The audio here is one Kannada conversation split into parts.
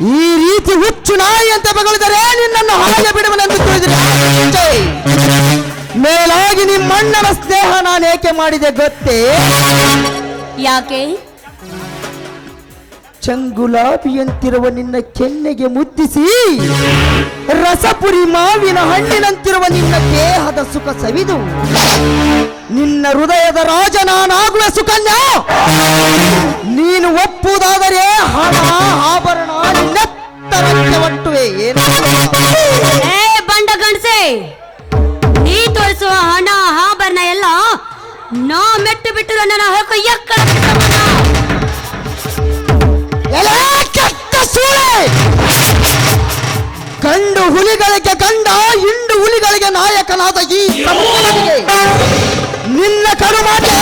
ಈ ರೀತಿ ಹುಚ್ಚು ನಾಯಿ ಅಂತ ಬಗಳಿದರೆ ನಿನ್ನನ್ನು ಹಾಗೆ ಬಿಡುವನೆಂದು ತಿಳಿದಿದೆ. ಮೇಲಾಗಿ ನಿಮ್ಮಣ್ಣನ ಸ್ನೇಹ ನಾನು ಏಕೆ ಮಾಡಿದೆ ಗೊತ್ತೇ? ಯಾಕೆ? ಚಂಗುಲಾಬಿಯಂತಿರುವ ನಿನ್ನ ಕೆನ್ನೆಗೆ ಮುದ್ದಿಸಿ ರಸಪುರಿ ಮಾವಿನ ಹಣ್ಣಿನಂತಿರುವ ನಿನ್ನ ದೇಹದ ಸುಖ ಸವಿದು, ನಿನ್ನ ಹೃದಯದ ರಾಜ ನಾನಾಗುವ ಸುಕನ್ಯ, ನೀನು ಒಪ್ಪುವುದಾದರೆ ಹಣ, ಆಭರಣ ನಿನ್ನೆತ್ತರಕ್ಕೆ ಒಟ್ಟುವೆ ಬಂಡ ಗಂಡ್ಸೆ, ನೀ ತೋರಿಸುವ ಹಣ, ಆಭರಣ ಎಲ್ಲ ನಾ ಮೆಟ್ಟು ಬಿಟ್ಟು ನನ್ನ ಹೊರಕ ಎಲೆ ಕೆಟ್ಟ ಸೂಳೆ! ಗಂಡು ಹುಲಿಗಳಿಗೆ ಗಂಡ, ಹಿಂಡು ಹುಲಿಗಳಿಗೆ ನಾಯಕನಾದ ಈ ಪ್ರಮುಖನಿಗೆ ನಿನ್ನ ಕಡುಮಾತೆ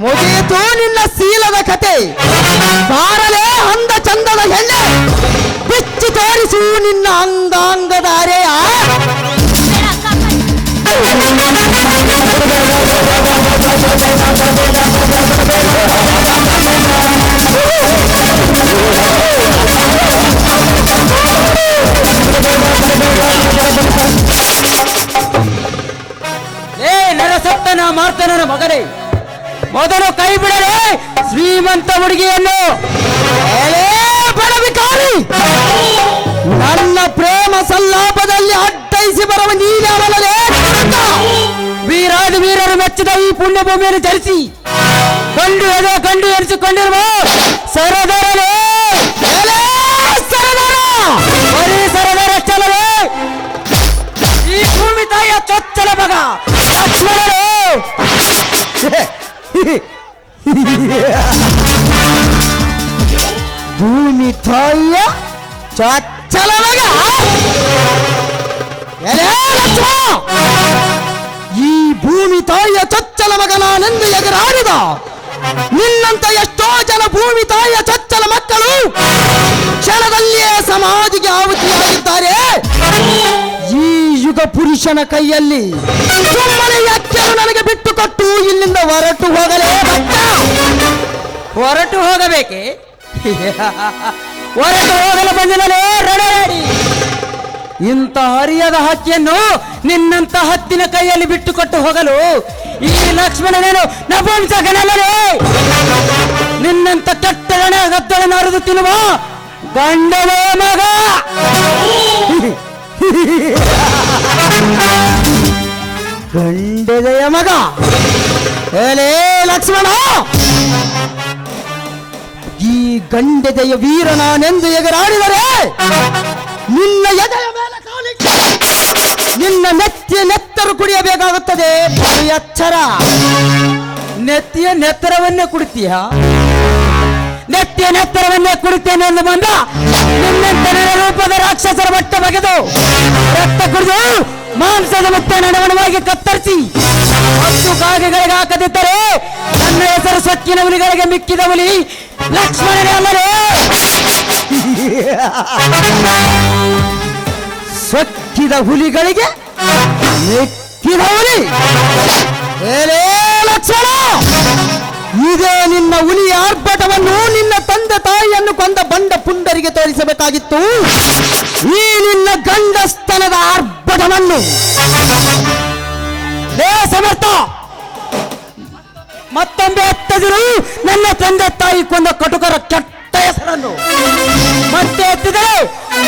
ಮುಗಿಯಿತು ನಿನ್ನ ಸೀಲದ ಕತೆ. ಬಾರಲೇ ಅಂದ ಚಂದದ ಹೆಣ್ಣೆ, ಬಿಚ್ಚಿ ತೋರಿಸು ನಿನ್ನ ಅಂಗಾಂಗದ ಅರೆಯ ಬೇಡ ಅಕ್ಕ, ಅಕ್ಕ. ಏ ನರಸಪ್ತನ ಮಾರ್ತನನ ಮಗನೇ ಮೊದಲು ಕೈ ಬಿಡಲೇ ಶ್ರೀಮಂತ ಹುಡುಗಿಯನ್ನು ಎಲೇ ಬಡವಿಕಾರಿ ನನ್ನ ಪ್ರೇಮ ಸಲ್ಲಾಪದಲ್ಲಿ ಅಡ್ಡೈಸಿ ಬರುವ ನೀನವನಲೇ ವೀರಾದಿ ವೀರರು ಮೆಚ್ಚಿದ ಈ ಪುಣ್ಯ ಭೂಮಿಯನ್ನು ಚಲಿಸಿ ಕಂಡು ಎದೆ ಕಂಡು ಎನಿಸಿಕೊಂಡಿರುವ ಸರದರಲೇ ಎಲೇ ಸರದಾರ! ಬರೀ ಸರದರ ಚಲವೇ ಈ ಭೂಮಿ ತಾಯಿಯ ಚೊಚ್ಚಲ ಮಗ ಲಕ್ಷ್ಮಣರು ಭೂಮಿ ತಾಯಿಯ ಚೊಚ್ಚಲ ಮಗ ಎಲೇ ಲಕ್ಷ್ಮ! ಈ ಭೂಮಿ ತಾಯಿಯ ಚೊಚ್ಚಲ ಮಗ ನಾನೆಂದು ಎದುರಾಡಿದ ನಿನ್ನಂತ ಎಷ್ಟೋ ಜನ ಭೂಮಿ ತಾಯಿಯ ಚಚ್ಚಲ ಮಕ್ಕಳು ಕ್ಷಣದಲ್ಲಿಯೇ ಸಮಾಧಿಗೆ ಆಹುತಿಯಾಗಿದ್ದಾರೆ. ಈ ಯುಗ ಪುರುಷನ ಕೈಯಲ್ಲಿ ಸುಮ್ಮನೆ ಅಕ್ಕರು ನನಗೆ ಬಿಟ್ಟು ಕೊಟ್ಟು ಇಲ್ಲಿಂದ ಹೊರಟು ಹೋಗಲೇ ಹೊರಟು ಹೋಗಬೇಕೆ? ಹೊರಟು ಹೋಗಲು ಬಂದಿರಲೇ ರಡಿ ಇಂಥ ಹರಿಯದ ಹಕ್ಕಿಯನ್ನು ನಿನ್ನಂತ ಹತ್ತಿನ ಕೈಯಲ್ಲಿ ಬಿಟ್ಟುಕೊಟ್ಟು ಹೋಗಲು ಈ ಲಕ್ಷ್ಮಣನೇನು ನಪುಂಸಕನಲ್ಲೇ ನಿನ್ನಂತ ಕೆಟ್ಟಗಣ ಗದ್ದಳನ್ನು ಹರಿದು ತಿನ್ನುವ ಗಂಡನೇ ಮಗ. ಗಂಡದೆಯ ಮಗ. ಏಲೇ ಲಕ್ಷ್ಮಣ. ಈ ಗಂಡದೆಯ ವೀರ ನಾನೆಂದು ಎಗರಾಡಿದರೆ ನಿನ್ನ ಎದೆಯ ಮೇಲೆ ಕಾಲಿಟ್ಟು ನಿನ್ನ ನೆತ್ತಿಯ ನೆತ್ತರು ಕುಡಿಯಬೇಕಾಗುತ್ತದೆ. ಎಚ್ಚರ ನೆತ್ತಿಯ ನೆತ್ತರವನ್ನೇ ಕುಡಿತೀಯ? ನೆತ್ತಿಯ ನೆತ್ತರವನ್ನೇ ಕುಡಿತೇನೆ ಎಂದು ಬಂದ ನಿನ್ನಂತ ರೂಪದ ರಾಕ್ಷಸರ ಬಟ್ಟೆ ಬಗೆದು ರಕ್ತ ಕುಡಿದು ಮಾಂಸದ ಮುತ್ತೆ ನಡವಣವಾಗಿ ಕತ್ತರಿಸಿ ಹತ್ತು ಕಾಗೆಗಳಿಗೆ ಹಾಕದಿದ್ದರೆ ನನ್ನ ಹೆಸರು ಸೊಕ್ಕಿನ ಹುಲಿಗಳಿಗೆ ಮಿಕ್ಕಿದ ಹುಲಿ ಲಕ್ಷ್ಮಣನೇ ಅಲ್ಲರೇ ಸೊಕ್ಕಿದ ಹುಲಿಗಳಿಗೆ ಮೆಕ್ಕಿದ ಹುಲಿ ಏಲೇ ಲಕ್ಷಣ. ಇದೇ ನಿನ್ನ ಉಲಿಯ ಆರ್ಭಟವನ್ನು ನಿನ್ನ ತಂದೆ ತಾಯಿಯನ್ನು ಕೊಂದ ಬಂಡ ಪುಂಡರಿಗೆ ತೋರಿಸಬೇಕಾಗಿತ್ತು. ಈ ನಿನ್ನ ಗಂಡಸ್ತನದ ಆರ್ಭಟವನ್ನು. ಸಮರ್ಥ. ಮತ್ತೊಮ್ಮೆ ಎತ್ತದಿರು. ನನ್ನ ತಂದೆ ತಾಯಿ ಕೊಂದ ಕಟುಕರ ಕೆಟ್ಟ ಹೆಸರನ್ನು. ಮತ್ತೆ ಎತ್ತಿದರೆ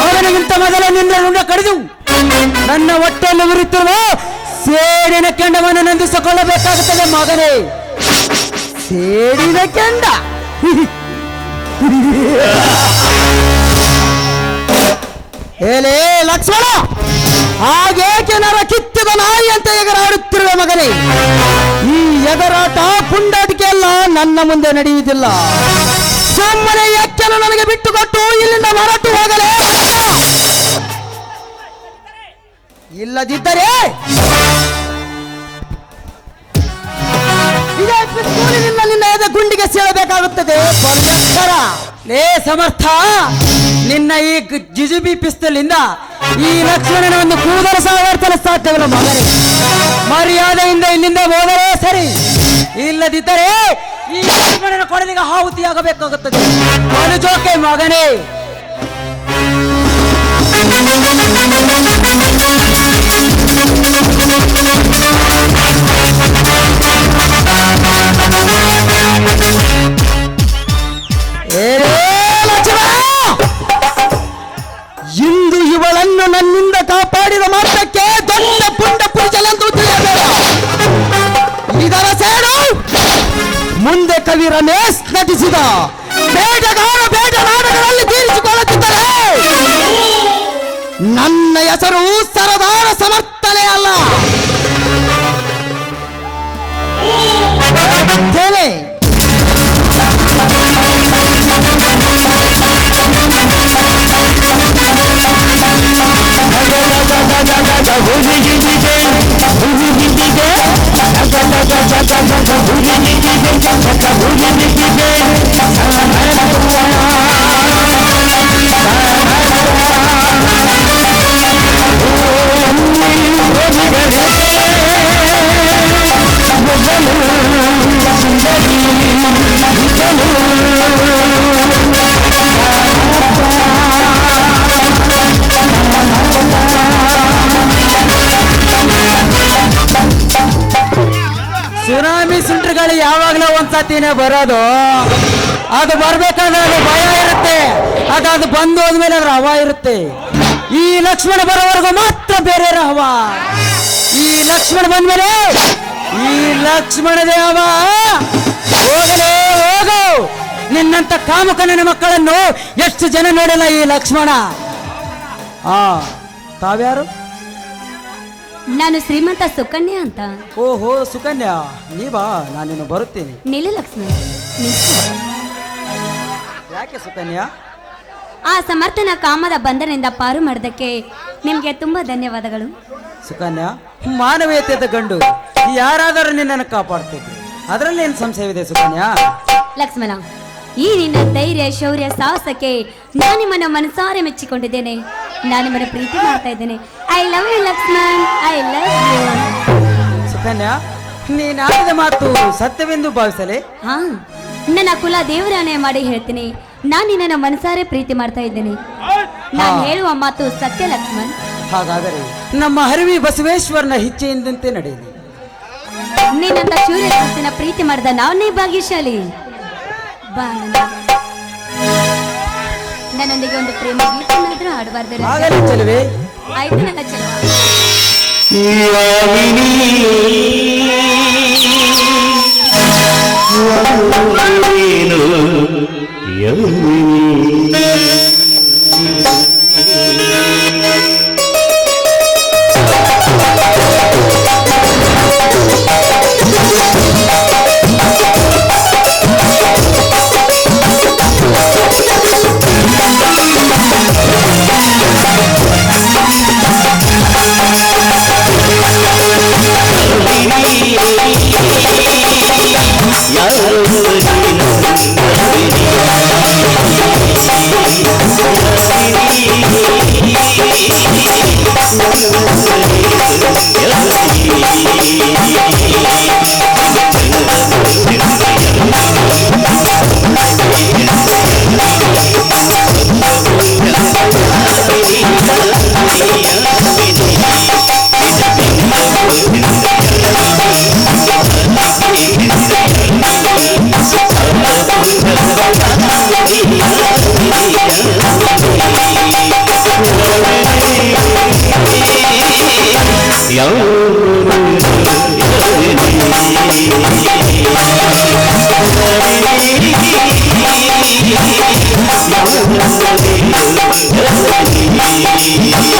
ಅವನಿಗಿಂತ ಮೊದಲೇ ನಿನ್ನ ರುಂಡ ಕಡಿದು. ನನ್ನ ಹೊಟ್ಟೆಯಲ್ಲಿ ಉರಿತಿರುವ ಸೇಡಿನ ಕೆಂಡವನ್ನು ನಂದಿಸಿಕೊಳ್ಳಬೇಕಾಗುತ್ತದೆ ಮಗನೇ. ಸೇಡಿನ ಕೆಂಡ. ಏಲೇ ಲಕ್ಷ್ಮಣ, ಹಾಗೇಕೆ ನರ ಕಿತ್ತಿದ ನಾಯಿ ಅಂತ ಎಗರಾಡುತ್ತಿರುವ ಮಗನೇ? ಈ ಎಗರಾಟ ಪುಂಡಾಟಿಕೆ ಎಲ್ಲ ನನ್ನ ಮುಂದೆ ನಡೆಯುವುದಿಲ್ಲ. ಸುಮ್ಮನೆ ಎಕ್ಕನ್ನು ನನಗೆ ಬಿಟ್ಟುಕೊಟ್ಟು ಇಲ್ಲಿಂದ ಹೊರಟು ಹೋಗಲೇ ಇಲ್ಲದಿದ್ದರೆ ಗುಂಡಿಗೆ ಸೇಳಬೇಕಾಗುತ್ತದೆ. ಲೇ ಸಮರ್ಥ, ನಿನ್ನ ಈ ಜಿಜುಬಿ ಪಿಸ್ತಲಿಂದ ಈ ಲಕ್ಷ್ಮಣನ ಒಂದು ಕೂದಲು ಸಾವರ್ತನ ಸಾಧ್ಯವಿಲ್ಲ ಮಗನೇ. ಮರ್ಯಾದೆಯಿಂದ ಇಲ್ಲಿಂದ ಹೋದರೆ ಸರಿ. ಇಲ್ಲದಿದ್ದರೆ ಈ ಲಕ್ಷ್ಮಣನ ಕೊಡಲಿಗೆ ಆಹುತಿಯಾಗಬೇಕಾಗುತ್ತದೆ. ಮನುಜೋಕೆ ಮಗನೇ. ಕವಿ ರಮೇಶ್ ನಟಿಸಿದ ಬೇಟಗಾರ ಬೇಡ ನಾಡಗಳಲ್ಲಿ ತೀರಿಸಿಕೊಳ್ಳುತ್ತಿದ್ದರೆ ನನ್ನ ಹೆಸರು ಸರದಾರ ಸಮರ್ಥನೆ ಅಲ್ಲ. ಒಂದ್ಸತಿನೇ ಬರೋದು. ಅದು ಬರ್ಬೇಕಾದ್ರೆ ಅದು ಭಯ ಇರುತ್ತೆ. ಅದು ಅದು ಬಂದು ಹೋದ್ಮೇಲೆ ಅದ್ರ ಹವಾ ಇರುತ್ತೆ. ಈ ಲಕ್ಷ್ಮಣ ಬರೋವರೆಗೂ ಮಾತ್ರ ಬೇರೆ ಹವ. ಈ ಲಕ್ಷ್ಮಣ ಬಂದ್ಮೇಲೆ ಈ ಲಕ್ಷ್ಮಣದೇ ಹವ ಹೋಗಲೇ ಹೋಗು. ನಿನ್ನಂತ ಕಾಮಕನ ಮಕ್ಕಳನ್ನು ಎಷ್ಟು ಜನ ನೋಡಿಲ್ಲ ಈ ಲಕ್ಷ್ಮಣ? ಆ, ತಾವ್ಯಾರು? ನಾನು ಶ್ರೀಮಂತ ಸುಕನ್ಯಾ ಅಂತ. ಓಹೋ ಸುಕನ್ಯಾ ನೀವಾ ನಾನೇನು ಬರುತ್ತೇನೆ. ನಿಲ್ಲ ಲಕ್ಷ್ಮಣ. ಯಾಕೆ ಸುಕನ್ಯಾ? ಆ ಸಮರ್ಥನ ಕಾಮದ ಬಂಧನದಿಂದ ಪಾರು ಮಾಡಿದಕ್ಕೆ ನಿಮಗೆ ತುಂಬಾ ಧನ್ಯವಾದಗಳು. ಸುಕನ್ಯಾ ಮಾನವೀಯತೆಯ ಗಂಡು ಯಾರಾದರೂ ನಿನ್ನನ್ನು ಕಾಪಾಡ್ತಿದ್ರು. ಅದರಲ್ಲಿ ಏನು ಸಂಶಯವಿದೆ ಸುಕನ್ಯಾ? ಲಕ್ಷ್ಮಣ ಈ ನಿನ್ನ ಧೈರ್ಯ ಶೌರ್ಯ ಸಾಹಸಕ್ಕೆ ನಾನು ನಿಮ್ಮನ್ನು ಮನಸಾರೆ ಮೆಚ್ಚಿಕೊಂಡಿದ್ದೇನೆ. ನಾನು ನಿಮ್ಮನ್ನು ಪ್ರೀತಿ ಮಾಡ್ತಾ ಇದ್ದೇನೆ. I love you Lakshman I love you Sukanya ನೀನು ಆಡಿದ ಮಾತು ಸತ್ಯವೆಂದು ಭಾವಿಸಲೇ? ಹಾ ನನ್ನ ಕುಲ ದೇವರಾಣೆ ಮಾಡಿ ಹೇಳ್ತೀನಿ. ನಾನು ನಿನ್ನ ಮನಸಾರೆ ಪ್ರೀತಿ ಮಾಡ್ತಾ ಇದ್ದೇನೆ. ನಾನು ಹೇಳುವ ಮಾತು ಸತ್ಯ ಲಕ್ಷ್ಮಣ್ ಹಾಗಾದರೆ ನಮ್ಮ ಹರಿವಿ ಬಸವೇಶ್ವರನ ಇಚ್ಛೆಯಿಂದಂತೆ ನಡೆಯಲಿ ನೀನಂತ ಸೂರ್ಯ ಪ್ರೀತಿ ಮಾಡಿದ ನಾವನ್ನೇ ಭಾಗ್ಯಶಾಲಿ. ಬಾ ನನ್ನೊಂದಿಗೆ ಒಂದು ಪ್ರೇಮ ಗೀತೆನಾದ್ರೂ ಚೆಲುವೆ. ಆಯ್ತು ನನ್ನ ಚೆಲುವ. Yeah.